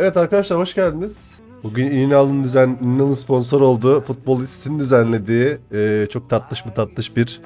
Evet arkadaşlar hoş geldiniz. Bugün İnan'ın düzen, İnan'ın sponsor olduğu futbolistin düzenlediği e, çok tatlış mı tatlış bir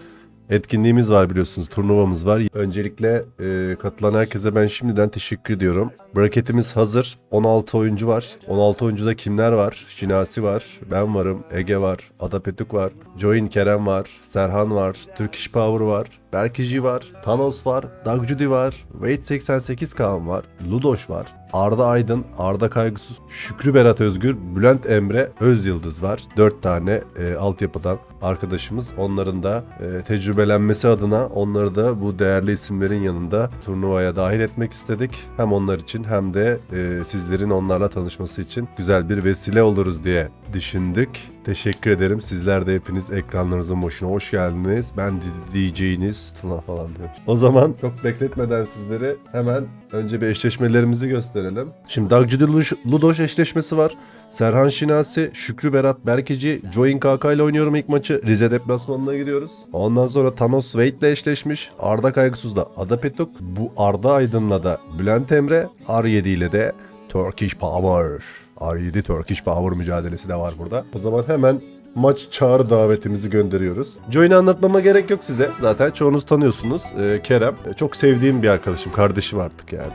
etkinliğimiz var biliyorsunuz. Turnuvamız var. Öncelikle e, katılan herkese ben şimdiden teşekkür ediyorum. Braketimiz hazır. 16 oyuncu var. 16 oyuncuda kimler var? Şinasi var. Ben varım. Ege var. Ada Petuk var. Join Kerem var. Serhan var. Turkish Power var. Berkiji var. Thanos var. Doug Judy var. Wade 88 Kaan var. Ludoş var. Arda Aydın, Arda Kaygısız, Şükrü Berat Özgür, Bülent Emre Özyıldız var. Dört tane e, altyapıdan arkadaşımız. Onların da e, tecrübelenmesi adına onları da bu değerli isimlerin yanında turnuvaya dahil etmek istedik. Hem onlar için hem de e, sizlerin onlarla tanışması için güzel bir vesile oluruz diye düşündük. Teşekkür ederim. Sizler de hepiniz ekranlarınızın başına hoş geldiniz. Ben DJ'iniz Tuna falan diyor. O zaman çok bekletmeden sizleri hemen önce bir eşleşmelerimizi gösterelim. Şimdi Dagcıdı Ludoş eşleşmesi var. Serhan Şinasi, Şükrü Berat Berkeci, Join KK ile oynuyorum ilk maçı. Rize deplasmanına gidiyoruz. Ondan sonra Thanos Wade ile eşleşmiş. Arda Kaygısız'da Ada Petuk. Bu Arda Aydın'la da Bülent Emre. R7 ile de Turkish Power. R7 Turkish Power mücadelesi de var burada. O zaman hemen maç çağrı davetimizi gönderiyoruz. Join'i anlatmama gerek yok size. Zaten çoğunuz tanıyorsunuz. Ee, Kerem e, çok sevdiğim bir arkadaşım, kardeşim artık yani.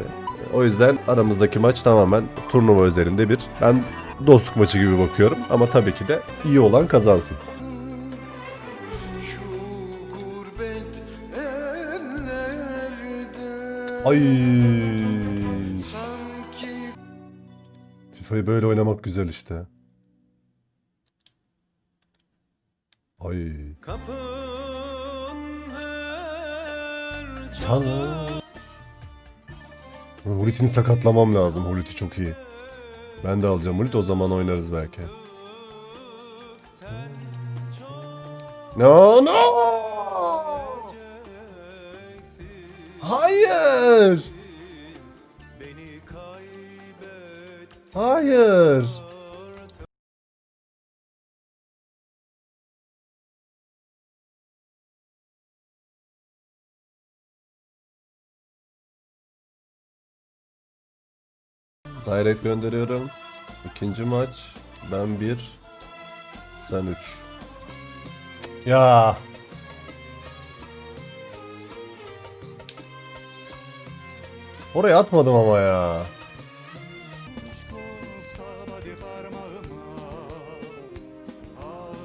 O yüzden aramızdaki maç tamamen turnuva üzerinde bir. Ben dostluk maçı gibi bakıyorum ama tabii ki de iyi olan kazansın. Ay. FIFA'yı böyle oynamak güzel işte. Ay. kapın her Çalı. Hulit'ini sakatlamam lazım. Hulit'i çok iyi. Ben de alacağım Hulit o zaman oynarız belki. No no. Hayır. Hayır. Direkt gönderiyorum. İkinci maç. Ben bir. Sen üç. Ya. Oraya atmadım ama ya.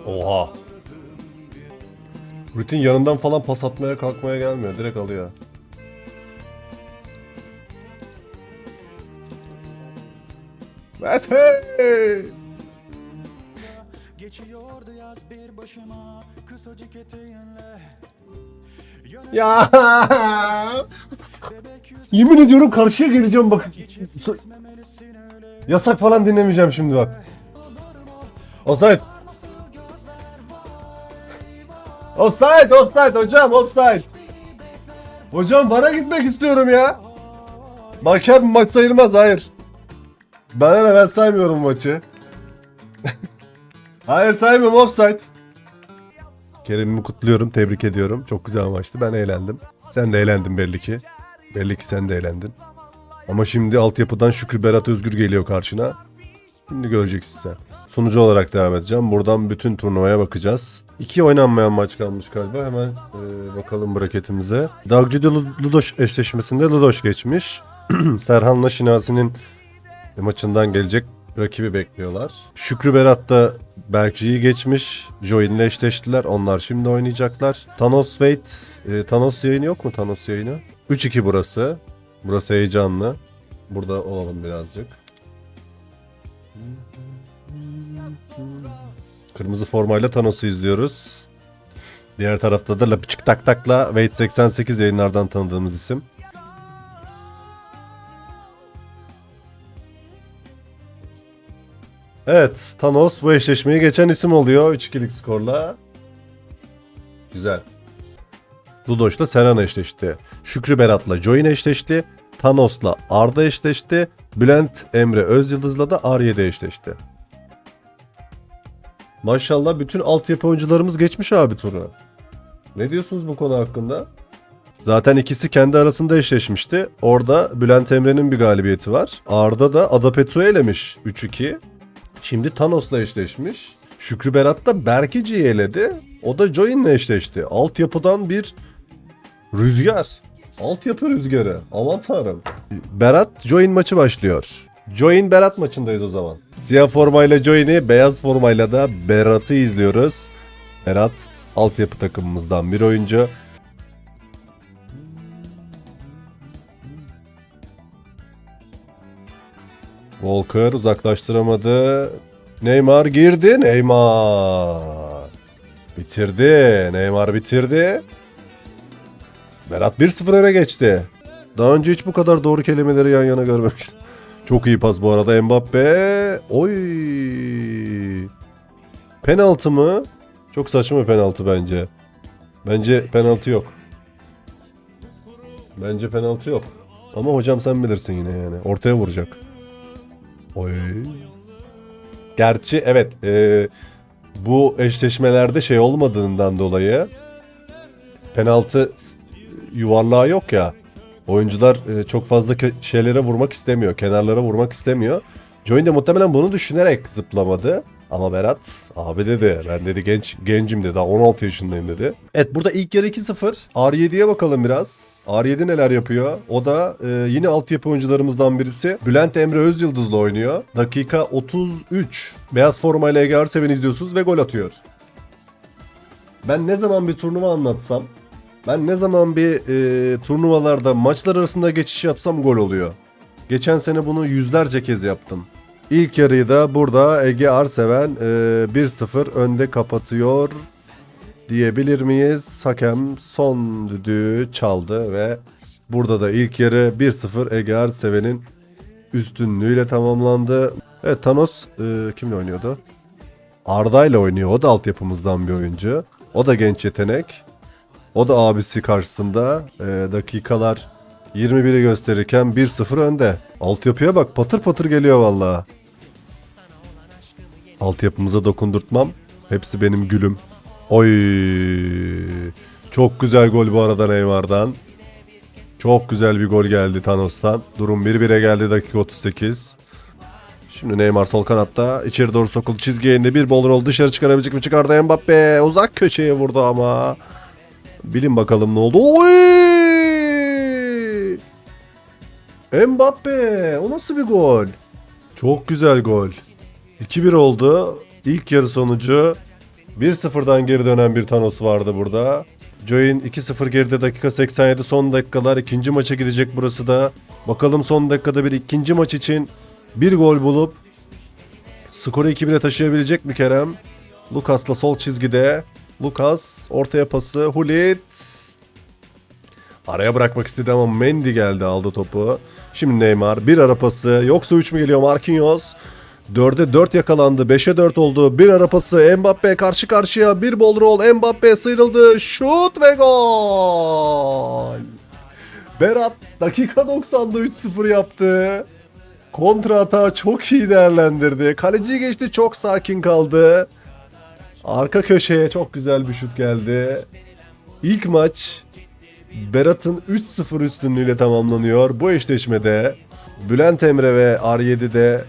Oha. Rutin yanından falan pas atmaya kalkmaya gelmiyor. Direkt alıyor. Messi! Geçiyordu yaz bir başıma kısacık eteğinle Ya! Yemin ediyorum karşıya geleceğim bak. Yasak falan dinlemeyeceğim şimdi bak. Offside. Offside, offside hocam, offside. Hocam bana gitmek istiyorum ya. Hakem maç sayılmaz, hayır. Bana ne ben saymıyorum maçı. hayır saymıyorum offside. Kerem'imi kutluyorum, tebrik ediyorum. Çok güzel maçtı, ben eğlendim. Sen de eğlendin belli ki. Belli ki sen de eğlendin. Ama şimdi altyapıdan Şükrü Berat Özgür geliyor karşına. Şimdi göreceksin sen. Sunucu olarak devam edeceğim. Buradan bütün turnuvaya bakacağız. İki oynanmayan maç kalmış galiba. Hemen e, bakalım braketimize. Dagcı'da Ludoş eşleşmesinde Ludoş geçmiş. Serhan'la Şinasi'nin maçından gelecek rakibi bekliyorlar. Şükrü Berat da Berkci'yi geçmiş. Join'le eşleştiler. Onlar şimdi oynayacaklar. Thanos Wade. e, Thanos yayını yok mu Thanos yayını? 3-2 burası. Burası heyecanlı. Burada olalım birazcık. Kırmızı formayla Thanos'u izliyoruz. Diğer tarafta da Lapıçık Tak Tak'la Wade 88 yayınlardan tanıdığımız isim. Evet, Thanos bu eşleşmeyi geçen isim oluyor 3-2'lik skorla. Güzel. Ludoş'la Serhan eşleşti. Şükrü Berat'la Join eşleşti. Thanos'la Arda eşleşti. Bülent Emre Özyıldız'la da R7 eşleşti. Maşallah bütün altyapı oyuncularımız geçmiş abi turu. Ne diyorsunuz bu konu hakkında? Zaten ikisi kendi arasında eşleşmişti. Orada Bülent Emre'nin bir galibiyeti var. Arda da Ada Petru'yu elemiş 3-2. Şimdi Thanos'la eşleşmiş. Şükrü Berat da Berkici'yi eledi. O da Join'le eşleşti. Altyapıdan bir rüzgar. Altyapı rüzgarı. Aman tanrım. Berat Join maçı başlıyor. Join Berat maçındayız o zaman. Siyah formayla Join'i, beyaz formayla da Berat'ı izliyoruz. Berat altyapı takımımızdan bir oyuncu. Walker uzaklaştıramadı. Neymar girdi. Neymar. Bitirdi. Neymar bitirdi. Berat 1-0 öne geçti. Daha önce hiç bu kadar doğru kelimeleri yan yana görmemiştim. Çok iyi pas bu arada Mbappe. Oy. Penaltı mı? Çok saçma penaltı bence. Bence penaltı yok. Bence penaltı yok. Ama hocam sen bilirsin yine yani. Ortaya vuracak. Oy. Gerçi evet e, bu eşleşmelerde şey olmadığından dolayı penaltı yuvarlağı yok ya. Oyuncular e, çok fazla şeylere vurmak istemiyor. Kenarlara vurmak istemiyor. Join de muhtemelen bunu düşünerek zıplamadı. Ama Berat abi dedi ben dedi genç gencim dedi daha 16 yaşındayım dedi. Evet burada ilk yarı 2-0. R7'ye bakalım biraz. R7 neler yapıyor? O da e, yine altyapı oyuncularımızdan birisi. Bülent Emre Özyıldız'la oynuyor. Dakika 33. Beyaz formayla Ege Arseven izliyorsunuz ve gol atıyor. Ben ne zaman bir turnuva anlatsam, ben ne zaman bir e, turnuvalarda maçlar arasında geçiş yapsam gol oluyor. Geçen sene bunu yüzlerce kez yaptım. İlk yarıyı da burada Ege Arseven e, 1-0 önde kapatıyor diyebilir miyiz? Hakem son düdüğü çaldı ve burada da ilk yarı 1-0 Ege Arseven'in üstünlüğüyle tamamlandı. Evet Thanos e, kimle oynuyordu? Arda ile oynuyor. O da altyapımızdan bir oyuncu. O da genç yetenek. O da abisi karşısında e, dakikalar 21'i gösterirken 1-0 önde. Altyapıya bak patır patır geliyor valla. Altyapımıza dokundurtmam. Hepsi benim gülüm. Oy. Çok güzel gol bu arada Neymar'dan. Çok güzel bir gol geldi Thanos'tan. Durum 1-1'e geldi dakika 38. Şimdi Neymar sol kanatta içeri doğru sokuldu çizgiye indi bir bol rol dışarı çıkarabilecek mi çıkardı Mbappe uzak köşeye vurdu ama bilin bakalım ne oldu Oy! Mbappe o nasıl bir gol çok güzel gol 2-1 oldu İlk yarı sonucu 1-0'dan geri dönen bir Thanos vardı burada. Join 2-0 geride dakika 87 son dakikalar ikinci maça gidecek burası da. Bakalım son dakikada bir ikinci maç için bir gol bulup skoru 2-1'e taşıyabilecek mi Kerem? Lucas'la sol çizgide. Lucas ortaya pası. Hulit. Araya bırakmak istedi ama Mendy geldi aldı topu. Şimdi Neymar bir ara pası. Yoksa 3 mü geliyor Marquinhos? 4'e 4 yakalandı. 5'e 4 oldu. Bir ara pası. Mbappe karşı karşıya. Bir bol rol. Mbappe sıyrıldı. Şut ve gol. Berat dakika 90'da 3-0 yaptı. Kontra hata çok iyi değerlendirdi. Kaleciyi geçti çok sakin kaldı. Arka köşeye çok güzel bir şut geldi. İlk maç Berat'ın 3-0 üstünlüğüyle tamamlanıyor. Bu eşleşmede Bülent Emre ve R7'de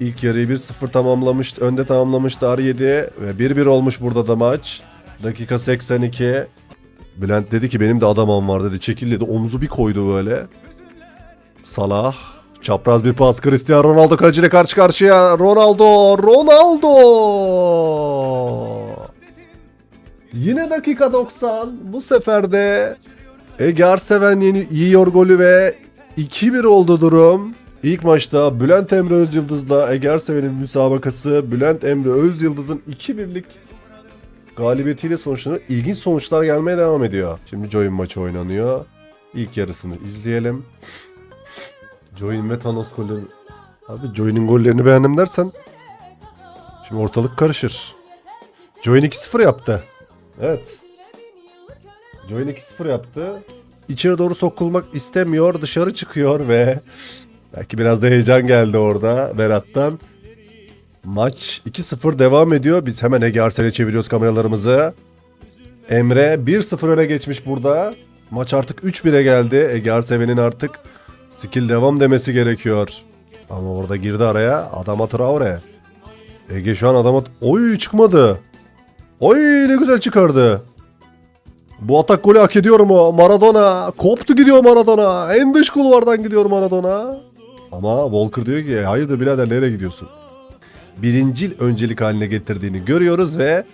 ilk yarıyı 1-0 tamamlamıştı. Önde tamamlamıştı R7 ve 1-1 olmuş burada da maç. Dakika 82. Bülent dedi ki benim de adamım var dedi. Çekil dedi. Omuzu bir koydu böyle. Salah. Çapraz bir pas. Cristiano Ronaldo kaleciyle karşı karşıya. Ronaldo. Ronaldo. Yine dakika 90. Bu sefer de Ege Arseven yeni yiyor golü ve 2-1 oldu durum. İlk maçta Bülent Emre Özyıldız'la Ege Arseven'in müsabakası Bülent Emre Özyıldız'ın 2-1'lik galibiyetiyle sonuçlanıyor. İlginç sonuçlar gelmeye devam ediyor. Şimdi Join maçı oynanıyor. İlk yarısını izleyelim. Join ve Thanos golleri. Abi Join'in gollerini beğendim dersen şimdi ortalık karışır. Join 2-0 yaptı. Evet. Join 2-0 yaptı. İçeri doğru sokulmak istemiyor. Dışarı çıkıyor ve belki biraz da heyecan geldi orada Berat'tan. Maç 2-0 devam ediyor. Biz hemen Ege Arsen'e çeviriyoruz kameralarımızı. Emre 1-0 öne geçmiş burada. Maç artık 3-1'e geldi. Ege Arseven'in artık skill devam demesi gerekiyor. Ama orada girdi araya. Adama Traore. Ege şu an adama... Oy çıkmadı. Oy ne güzel çıkardı. Bu atak golü hak ediyor mu? Maradona. Koptu gidiyor Maradona. En dış kulvardan gidiyor Maradona. Ama Walker diyor ki hayırdır birader nereye gidiyorsun? Birincil öncelik haline getirdiğini görüyoruz ve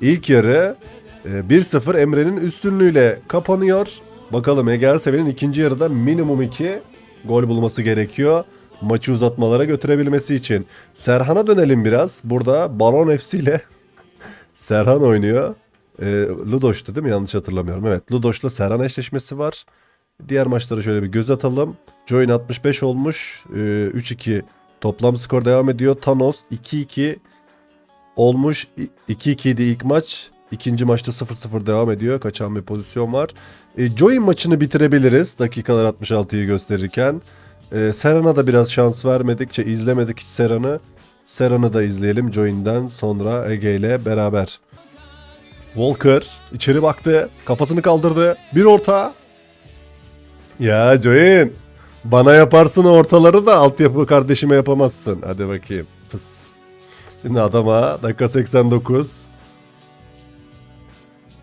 ilk yarı e, 1-0 Emre'nin üstünlüğüyle kapanıyor. Bakalım Ege Erseven'in ikinci yarıda minimum 2 gol bulması gerekiyor. Maçı uzatmalara götürebilmesi için. Serhan'a dönelim biraz. Burada Baron FC ile Serhan oynuyor. E, Ludoş'tu değil mi? Yanlış hatırlamıyorum. Evet Ludoş'la Serhan eşleşmesi var. Diğer maçlara şöyle bir göz atalım. Join 65 olmuş. E, 3-2 toplam skor devam ediyor. Thanos 2-2 olmuş. 2-2 idi ilk maç. İkinci maçta 0-0 devam ediyor. Kaçan bir pozisyon var. E, Join maçını bitirebiliriz. Dakikalar 66'yı gösterirken. E, Serhan'a da biraz şans vermedikçe izlemedik hiç Serhan'ı. Serhan'ı da izleyelim Join'den sonra Ege ile beraber. Walker içeri baktı. Kafasını kaldırdı. Bir orta. Ya Join. Bana yaparsın ortaları da altyapı kardeşime yapamazsın. Hadi bakayım. Fıs. Şimdi adama dakika 89.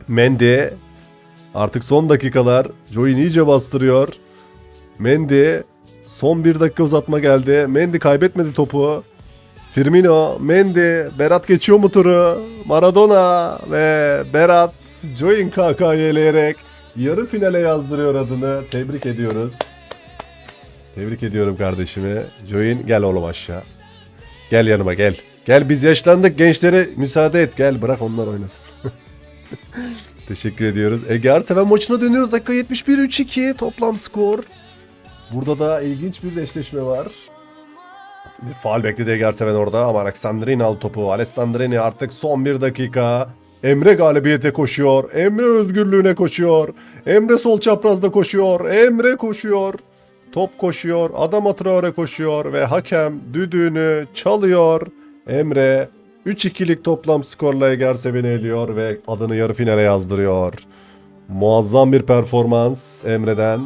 Mendy. Artık son dakikalar. Join iyice bastırıyor. Mendy. Son bir dakika uzatma geldi. Mendy kaybetmedi topu. Firmino, Mendy, Berat geçiyor mu turu? Maradona ve Berat Join KK'yı eleyerek yarı finale yazdırıyor adını. Tebrik ediyoruz. Tebrik ediyorum kardeşimi. Join gel oğlum aşağı. Gel yanıma gel. Gel biz yaşlandık gençlere müsaade et. Gel bırak onlar oynasın. Teşekkür ediyoruz. Ege Arseven maçına dönüyoruz. Dakika 71 3-2 toplam skor. Burada da ilginç bir eşleşme var. Faal bekledi Ege Arseven orada ama Alexandrini aldı topu. Alexandrini artık son bir dakika. Emre galibiyete koşuyor. Emre özgürlüğüne koşuyor. Emre sol çaprazda koşuyor. Emre koşuyor. Top koşuyor. Adam Traore koşuyor ve hakem düdüğünü çalıyor. Emre 3-2'lik toplam skorla Ege Arseven'i eliyor ve adını yarı finale yazdırıyor. Muazzam bir performans Emre'den.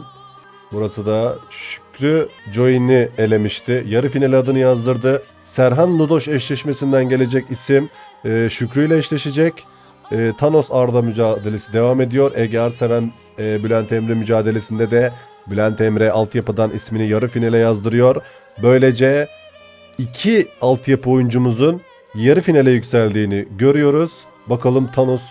Burası da Şükrü Join'i elemişti. Yarı final adını yazdırdı. Serhan Ludoş eşleşmesinden gelecek isim e, Şükrü ile eşleşecek. E, Thanos Arda mücadelesi devam ediyor. Ege Arseven e, Bülent Emre mücadelesinde de Bülent Emre altyapıdan ismini yarı finale yazdırıyor. Böylece iki altyapı oyuncumuzun yarı finale yükseldiğini görüyoruz. Bakalım Thanos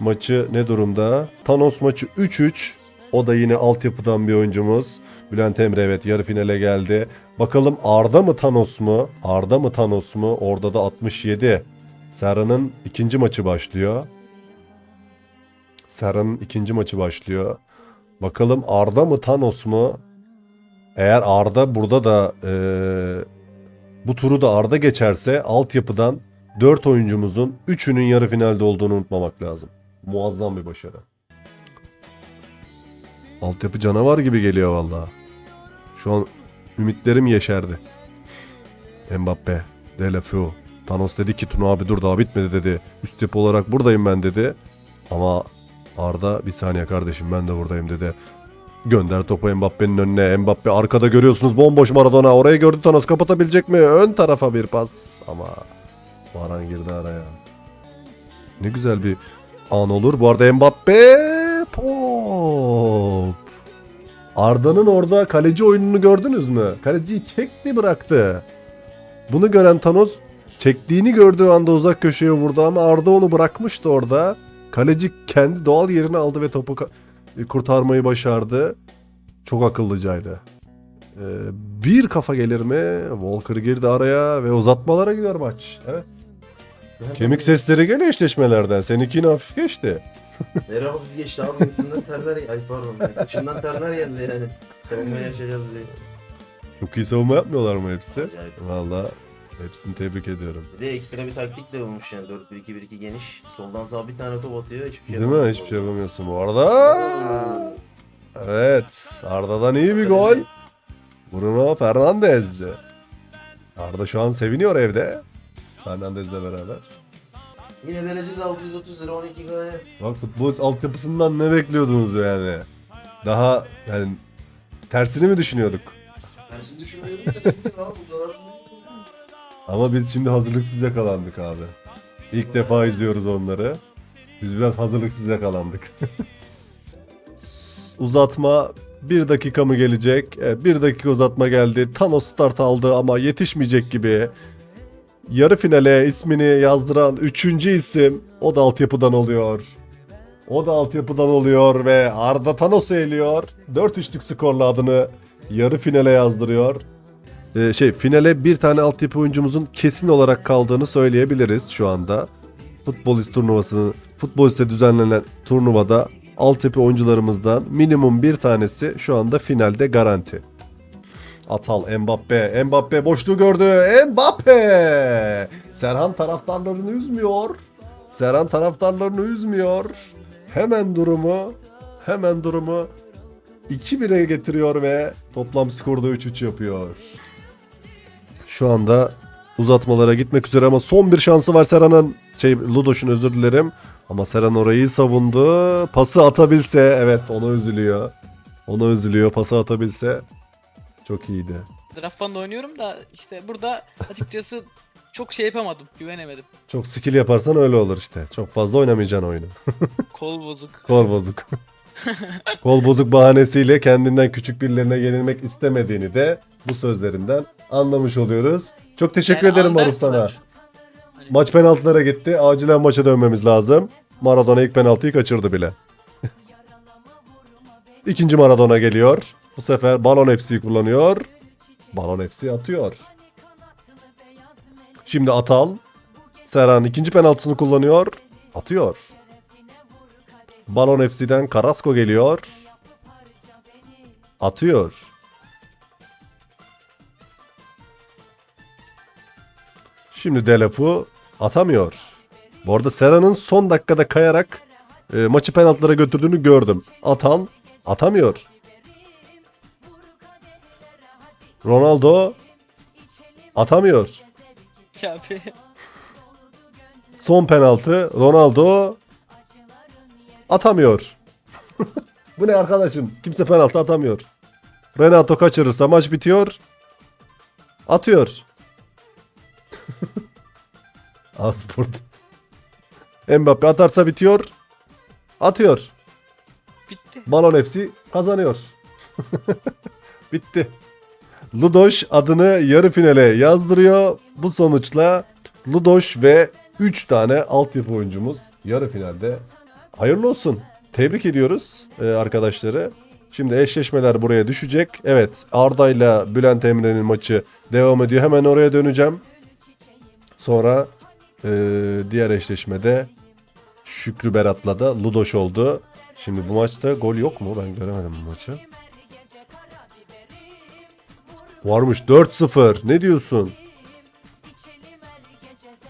maçı ne durumda? Thanos maçı 3-3. O da yine altyapıdan bir oyuncumuz. Bülent Emre evet yarı finale geldi. Bakalım Arda mı Thanos mu? Arda mı Thanos mu? Orada da 67. Serhan'ın ikinci maçı başlıyor. Serhan'ın ikinci maçı başlıyor. Bakalım Arda mı Thanos mu? Eğer Arda burada da eee, bu turu da Arda geçerse altyapıdan 4 oyuncumuzun 3'ünün yarı finalde olduğunu unutmamak lazım. Muazzam bir başarı. Altyapı canavar gibi geliyor valla. Şu an ümitlerim yeşerdi. Mbappe, Delafeu. Thanos dedi ki Tuna abi dur daha bitmedi dedi. Üst yapı olarak buradayım ben dedi. Ama Arda bir saniye kardeşim ben de buradayım dedi. Gönder topu Mbappe'nin önüne. Mbappe arkada görüyorsunuz bomboş Maradona. Orayı gördü Thanos kapatabilecek mi? Ön tarafa bir pas ama Varan girdi araya. Ne güzel bir an olur. Bu arada Mbappe pop. Arda'nın orada kaleci oyununu gördünüz mü? Kaleciyi çekti bıraktı. Bunu gören Thanos çektiğini gördüğü anda uzak köşeye vurdu ama Arda onu bırakmıştı orada. Kaleci kendi doğal yerini aldı ve topu kurtarmayı başardı. Çok akıllıcaydı. Ee, bir kafa gelir mi? Walker girdi araya ve uzatmalara gidiyor maç. Evet. Kemik sesleri geliyor eşleşmelerden. Seninki yine hafif geçti. Nereye hafif geçti abi içimden terler ay pardon içimden terler geldi yani savunmayı yaşayacağız diye. Çok iyi savunma yapmıyorlar mı hepsi? Valla hepsini tebrik ediyorum. Bir de ekstra bir taktik de bulmuş yani 4-1-2-1-2 geniş. Soldan sağa bir tane top atıyor hiçbir şey Değil mi? Hiçbir şey yapamıyorsun bu arada. Evet. Arda'dan iyi bir gol. Bruno Fernandes. Arda şu an seviniyor evde. Fernandez'le beraber. Yine vereceğiz 630 lira 12 gaya. Bak futbol altyapısından ne bekliyordunuz yani? Daha yani tersini mi düşünüyorduk? Tersini düşünmüyorum da ne bileyim abi bu kadar Ama biz şimdi hazırlıksız yakalandık abi. İlk defa izliyoruz onları. Biz biraz hazırlıksız yakalandık. uzatma bir dakika mı gelecek? Evet, bir dakika uzatma geldi. Thanos start aldı ama yetişmeyecek gibi. Yarı finale ismini yazdıran üçüncü isim o da altyapıdan oluyor. O da altyapıdan oluyor ve Arda Thanos'u eliyor. 4-3'lük skorla adını yarı finale yazdırıyor. Ee, şey finale bir tane altyapı oyuncumuzun kesin olarak kaldığını söyleyebiliriz şu anda. Futbolist turnuvasını, futboliste düzenlenen turnuvada altyapı oyuncularımızdan minimum bir tanesi şu anda finalde garanti. Atal Mbappe, Mbappe boşluğu gördü. Mbappe! Serhan taraftarlarını üzmüyor. Serhan taraftarlarını üzmüyor. Hemen durumu, hemen durumu 2-1'e getiriyor ve toplam skorda 3-3 yapıyor. Şu anda uzatmalara gitmek üzere ama son bir şansı var Serhan'ın. Şey Ludoş'un özür dilerim. Ama Serhan orayı savundu. Pası atabilse evet ona üzülüyor. Ona üzülüyor pası atabilse. Çok iyiydi. Draft Fun'da oynuyorum da işte burada açıkçası çok şey yapamadım. Güvenemedim. Çok skill yaparsan öyle olur işte. Çok fazla oynamayacaksın oyunu. Kol bozuk. Kol bozuk. Kol bozuk bahanesiyle kendinden küçük birilerine yenilmek istemediğini de bu sözlerinden anlamış oluyoruz. Çok teşekkür Yani ederim Maruf sana. var. Hani Maç penaltılara gitti. Acilen maça dönmemiz lazım. Maradona ilk penaltıyı kaçırdı bile. İkinci Maradona geliyor. Bu sefer Balon FC kullanıyor. Balon FC atıyor. Şimdi Atal. Serhan ikinci penaltısını kullanıyor. Atıyor. Balon FC'den Carrasco geliyor. Atıyor. Şimdi Delafu atamıyor. Bu arada Serhan'ın son dakikada kayarak e, maçı penaltılara götürdüğünü gördüm. Atan atamıyor. Ronaldo atamıyor. Son penaltı Ronaldo atamıyor. Bu ne arkadaşım? Kimse penaltı atamıyor. Renato kaçırırsa maç bitiyor. Atıyor. Asport. Mbappe atarsa bitiyor. Atıyor. Bitti. Balon FC kazanıyor. Bitti. Ludoş adını yarı finale yazdırıyor. Bu sonuçla Ludoş ve 3 tane altyapı oyuncumuz yarı finalde. Hayırlı olsun. Tebrik ediyoruz e, arkadaşları. Şimdi eşleşmeler buraya düşecek. Evet Arda ile Bülent Emre'nin maçı devam ediyor. Hemen oraya döneceğim. Sonra e, diğer eşleşmede Şükrü Berat'la da Ludoş oldu. Şimdi bu maçta gol yok mu? Ben göremedim bu maçı. Varmış 4-0. Ne diyorsun?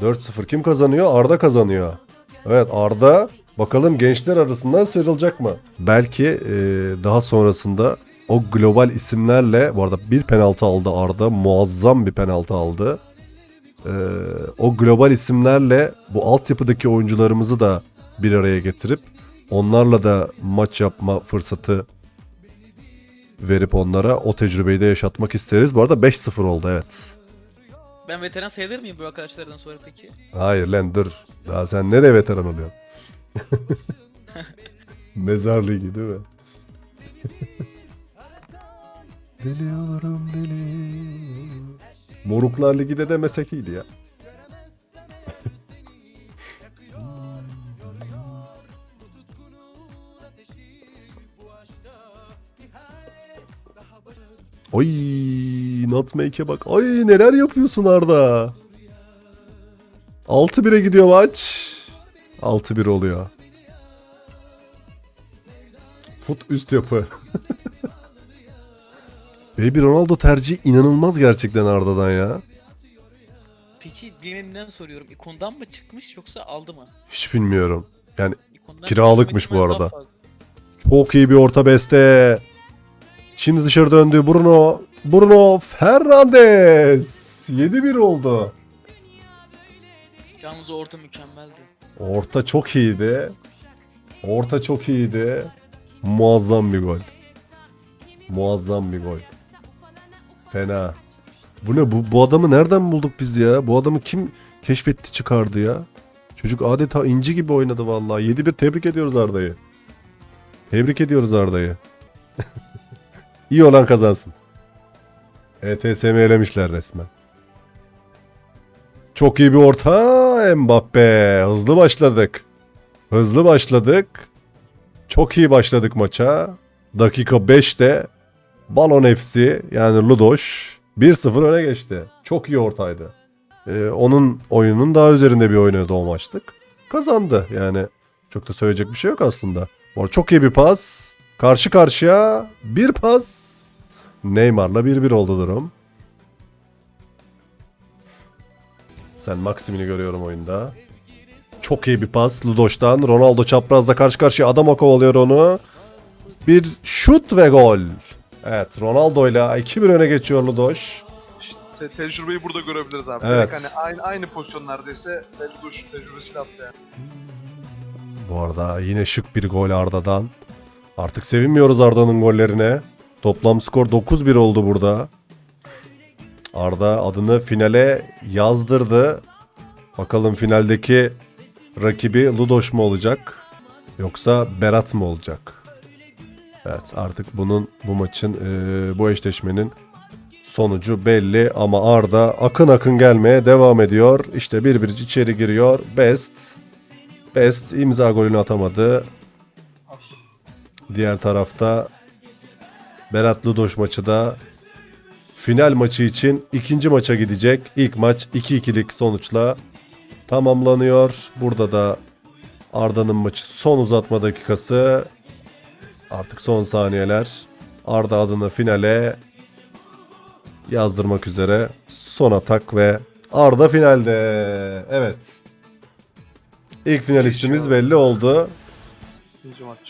4-0 kim kazanıyor? Arda kazanıyor. Evet Arda bakalım gençler arasından sıyrılacak mı? Belki e, daha sonrasında o global isimlerle bu arada bir penaltı aldı Arda. Muazzam bir penaltı aldı. E, o global isimlerle bu altyapıdaki oyuncularımızı da bir araya getirip onlarla da maç yapma fırsatı verip onlara o tecrübeyi de yaşatmak isteriz. Bu arada 5-0 oldu evet. Ben veteran sayılır mıyım bu arkadaşlardan sonra peki? Hayır lan dur. Daha sen nereye veteran oluyorsun? Mezar ligi değil mi? deli olurum deli. Moruklar ligi de demesek iyiydi ya. Oy, Nutmake'e bak. Ay neler yapıyorsun Arda. 6-1'e gidiyor maç. 6-1 oluyor. Fut üst yapı. Baby Ronaldo tercihi inanılmaz gerçekten Arda'dan ya. Peki bilmediğimden soruyorum. İkondan mı çıkmış yoksa aldı mı? Hiç bilmiyorum. Yani İkondan Kiralıkmış çıkma bu daha arada. fazla. çok iyi bir orta beste. Şimdi dışarı döndü Bruno. Bruno Fernandes. 7-1 oldu. Yalnız o orta mükemmeldi. Orta çok iyiydi. Orta çok iyiydi. Muazzam bir gol. Muazzam bir gol. Fena. Bu ne? Bu, bu adamı nereden bulduk biz ya? Bu adamı kim keşfetti çıkardı ya? Çocuk adeta inci gibi oynadı vallahi. 7-1 tebrik ediyoruz Arda'yı. Tebrik ediyoruz Arda'yı. İyi olan kazansın. ETSM elemişler resmen. Çok iyi bir orta Mbappe. Hızlı başladık. Hızlı başladık. Çok iyi başladık maça. Dakika 5'te Balon FC yani Ludoş 1-0 öne geçti. Çok iyi ortaydı. Ee, onun oyunun daha üzerinde bir oynadı o maçlık. Kazandı yani. Çok da söyleyecek bir şey yok aslında. Bu çok iyi bir pas. Karşı karşıya bir pas. Neymar'la 1-1 oldu durum. Sen Maxim'ini görüyorum oyunda. Çok iyi bir pas Ludoş'tan. Ronaldo çaprazda karşı karşıya adam kovalıyor onu. Bir şut ve gol. Evet Ronaldo ile 2-1 öne geçiyor Ludoş. İşte tecrübeyi burada görebiliriz abi. Evet. Direkt hani aynı, aynı pozisyon neredeyse Belduş tecrübesiyle attı yani. Bu arada yine şık bir gol Arda'dan. Artık sevinmiyoruz Arda'nın gollerine. Toplam skor 9-1 oldu burada. Arda adını finale yazdırdı. Bakalım finaldeki rakibi Ludoş mu olacak? Yoksa Berat mı olacak? Evet artık bunun bu maçın eee, bu eşleşmenin sonucu belli ama Arda akın akın gelmeye devam ediyor. İşte bir bir içeri giriyor. Best Best imza golünü atamadı. Diğer tarafta Berat Ludoş maçı da final maçı için ikinci maça gidecek. İlk maç 2-2'lik sonuçla tamamlanıyor. Burada da Arda'nın maçı son uzatma dakikası. Artık son saniyeler. Arda adını finale yazdırmak üzere. Son atak ve Arda finalde. Evet. İlk finalistimiz belli oldu.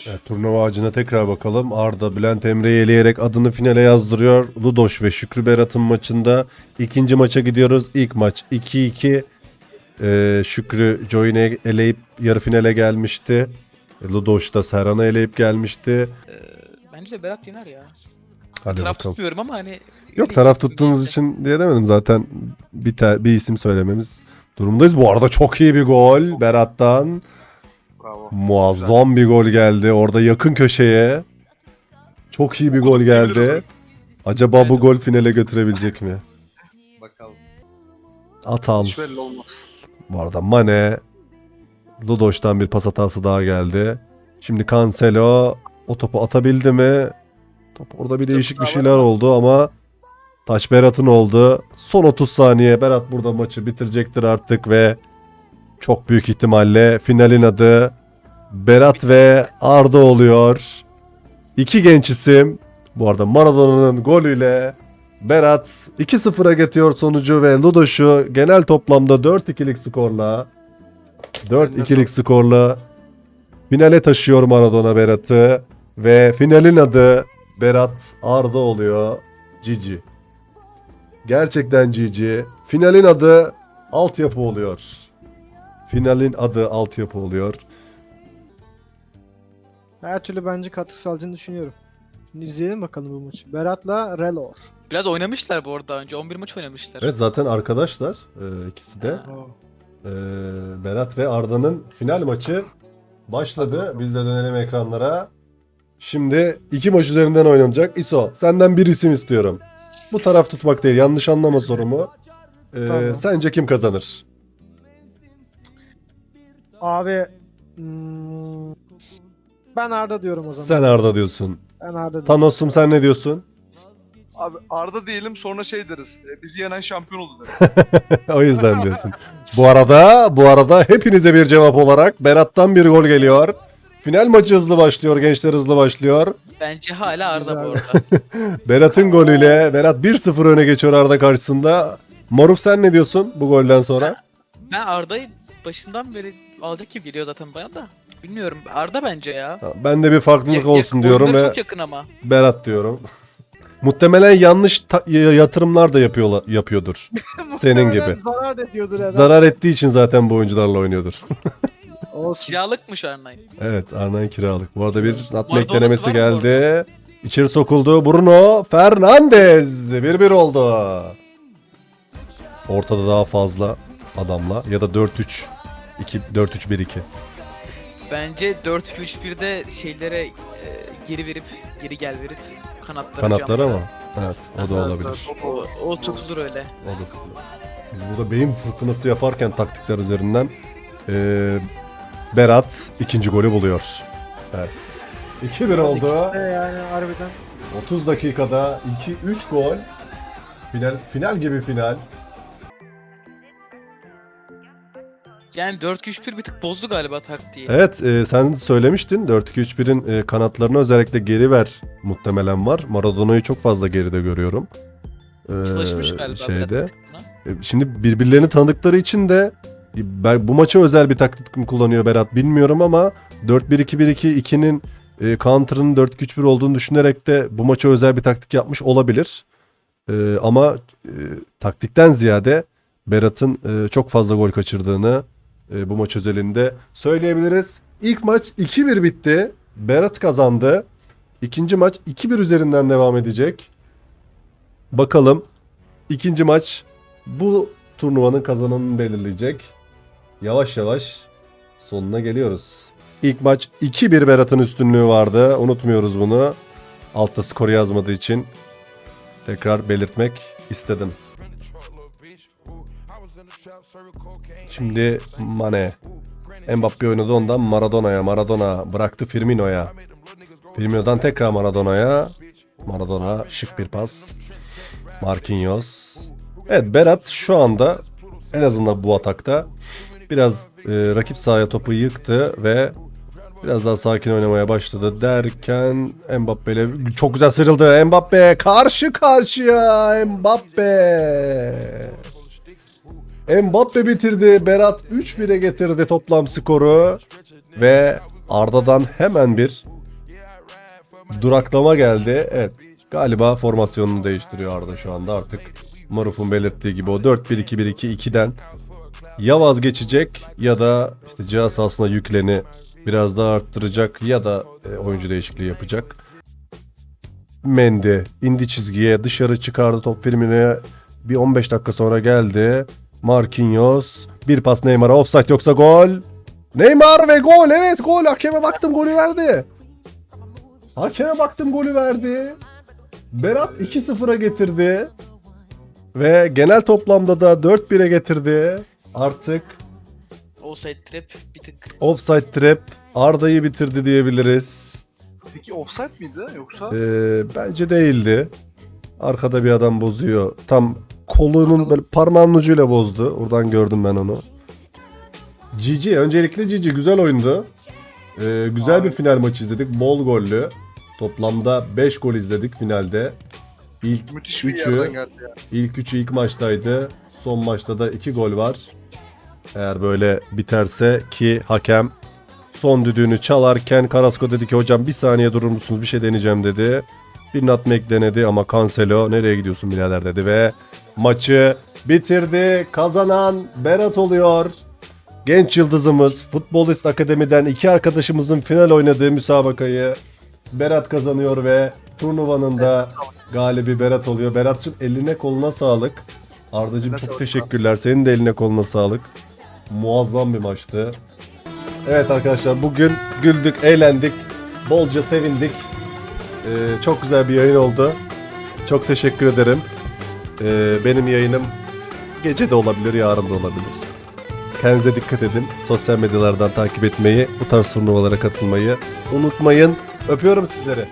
Evet, turnuva ağacına tekrar bakalım. Arda Bülent Emre'yi eleyerek adını finale yazdırıyor. Ludoş ve Şükrü Berat'ın maçında ikinci maça gidiyoruz. İlk maç 2-2. Ee, Şükrü Joy'unu eleyip yarı finale gelmişti. Ludoş da Serhan'ı eleyip gelmişti. Ee, bence de Berat yener ya. Hadi Taraf bakalım. tutmuyorum ama hani Yok taraf tuttuğunuz neyse. için diye demedim zaten bir, te- bir isim söylememiz durumdayız. Bu arada çok iyi bir gol Berat'tan. Bravo. Muazzam bir gol geldi. Orada yakın köşeye. Çok iyi bir gol geldi. Acaba bu gol finale götürebilecek mi? Bakalım. Atal. Hiç belli olmaz. Bu arada Mane. Ludoş'tan bir pas hatası daha geldi. Şimdi Cancelo o topu atabildi mi? Top orada bir değişik bir şeyler oldu ama Taş Berat'ın oldu. Son 30 saniye Berat burada maçı bitirecektir artık ve çok büyük ihtimalle finalin adı Berat ve Arda oluyor. İki genç isim. Bu arada Maradona'nın golüyle Berat 2-0'a getiriyor sonucu ve Ludoş'u genel toplamda 4-2'lik skorla 4-2'lik skorla finale taşıyor Maradona Berat'ı ve finalin adı Berat Arda oluyor. Cici. Gerçekten Cici. Finalin adı altyapı oluyor. Finalin adı altyapı oluyor. Her türlü bence katkı sağlayacağını düşünüyorum. Şimdi izleyelim bakalım bu maçı. Berat'la Relor. Biraz oynamışlar bu arada önce. 11 maç oynamışlar. Evet zaten arkadaşlar e, ikisi de. Oo. Ee, Berat ve Arda'nın final maçı başladı. Biz de dönelim ekranlara. Şimdi iki maç üzerinden oynanacak. İso senden bir isim istiyorum. Bu taraf tutmak değil. Yanlış anlama sorumu. Ee, Tamam. Sence kim kazanır? Abi hmm, ben Arda diyorum o zaman. Sen Arda diyorsun. Ben Arda diyorum. Thanos'um sen ne diyorsun? Abi Arda diyelim sonra şey deriz. E, bizi yenen şampiyon oldu deriz. o yüzden diyorsun. Bu arada bu arada hepinize bir cevap olarak Berat'tan bir gol geliyor. Final maçı hızlı başlıyor. Gençler hızlı başlıyor. Bence hala Arda bu arada. Berat'ın golüyle Berat 1-0 öne geçiyor Arda karşısında. Maruf sen ne diyorsun bu golden sonra? ben Arda'yı başından beri alacak gibi geliyor zaten bana da. Bilmiyorum. Arda bence ya. Ben de bir farklılık Yak- olsun yak- diyorum ve çok yakın ama. Berat diyorum. Muhtemelen yanlış ta- yatırımlar da yapıyorlar, yapıyordur. Senin gibi. Zarar ediyordur herhalde. Zarar ettiği için zaten bu oyuncularla oynuyordur. Olsun. Kiralıkmış Arnay. evet Arna'nın kiralık. Bu arada bir Maradona'sı denemesi var mı bu geldi. içeri sokuldu. Bruno Fernandes 1-1 oldu. Ortada daha fazla adamla ya da 4-3 2 4-3-1-2. Bence 4-2-3-1'de şeylere e, geri verip geri gel verip kanatları camlara. ama. Evet o da olabilir. O, o tutulur öyle. O da tutulur. Biz burada beyin fırtınası yaparken taktikler üzerinden eee, Berat ikinci golü buluyor. Evet. 2-1 oldu. Yani harbiden 30 dakikada 2-3 gol. Final, final gibi final. Yani 4-2-3-1 bir tık bozdu galiba taktiği. Evet e, sen söylemiştin 4-2-3-1'in e, kanatlarını özellikle geri ver muhtemelen var. Maradona'yı çok fazla geride görüyorum. Ee, Çalışmış galiba. şeyde. E, Şimdi birbirlerini tanıdıkları için de e, ben bu maça özel bir taktik mi kullanıyor Berat bilmiyorum ama 4-1-2-1-2-2'nin e, counter'ın 4-2-3-1 olduğunu düşünerek de bu maça özel bir taktik yapmış olabilir. E, ama e, taktikten ziyade Berat'ın e, çok fazla gol kaçırdığını e, bu maç özelinde söyleyebiliriz. İlk maç 2-1 bitti. Berat kazandı. İkinci maç 2-1 üzerinden devam edecek. Bakalım ikinci maç bu turnuvanın kazananını belirleyecek. Yavaş yavaş sonuna geliyoruz. İlk maç 2-1 Berat'ın üstünlüğü vardı. Unutmuyoruz bunu. Altta skoru yazmadığı için tekrar belirtmek istedim. Şimdi Mane. Mbappe oynadı ondan Maradona'ya. Maradona bıraktı Firmino'ya. Firmino'dan tekrar Maradona'ya. Maradona şık bir pas. Marquinhos. Evet Berat şu anda en azından bu atakta biraz e, rakip sahaya topu yıktı ve biraz daha sakin oynamaya başladı derken Mbappe ile çok güzel sıyrıldı. Mbappe karşı karşıya Mbappe. Mbappe bitirdi. Berat 3-1'e getirdi toplam skoru ve Arda'dan hemen bir duraklama geldi. Evet galiba formasyonunu değiştiriyor Arda şu anda artık. Maruf'un belirttiği gibi o 4-1-2-1-2-2'den ya vazgeçecek ya da işte cihaz sahasına yükleni biraz daha arttıracak ya da e, oyuncu değişikliği yapacak. Mendy indi çizgiye dışarı çıkardı top Firmino'ya bir 15 dakika sonra geldi. Marquinhos bir pas Neymar'a offside yoksa gol. Neymar ve gol evet gol hakeme baktım golü verdi. Hakeme baktım golü verdi. Berat 2-0'a getirdi. Ve genel toplamda da 4-1'e getirdi. Artık Offside trap bir tık. offside trap Arda'yı bitirdi diyebiliriz. Peki offside miydi yoksa? Ee, bence değildi. Arkada bir adam bozuyor. Tam kolunun böyle parmağının ucuyla bozdu. Oradan gördüm ben onu. Cici. Öncelikle Cici. Güzel oyundu. Ee, güzel bir final maçı izledik. Bol gollü. Toplamda 5 gol izledik finalde. İlk Müthiş üçü- ya. İlk üçü ilk maçtaydı. Son maçta da 2 gol var. Eğer böyle biterse ki hakem son düdüğünü çalarken Carrasco dedi ki hocam bir saniye durur musunuz bir şey deneyeceğim dedi. Bir nutmeg denedi ama Cancelo nereye gidiyorsun birader dedi ve maçı bitirdi. Kazanan Berat oluyor. Genç yıldızımız Futbolist Akademi'den iki arkadaşımızın final oynadığı müsabakayı Berat kazanıyor ve turnuvanın da galibi Berat oluyor. Berat'cığım eline koluna sağlık. Ardacığım çok sağlık teşekkürler. Senin de eline koluna sağlık. Muazzam bir maçtı. Evet arkadaşlar bugün güldük, eğlendik, bolca sevindik. Ee, çok güzel bir yayın oldu. Çok teşekkür ederim. Ee, benim yayınım gece de olabilir, yarın da olabilir. Kendinize dikkat edin. Sosyal medyalardan takip etmeyi, bu tarz turnuvalara katılmayı unutmayın. Öpüyorum sizleri.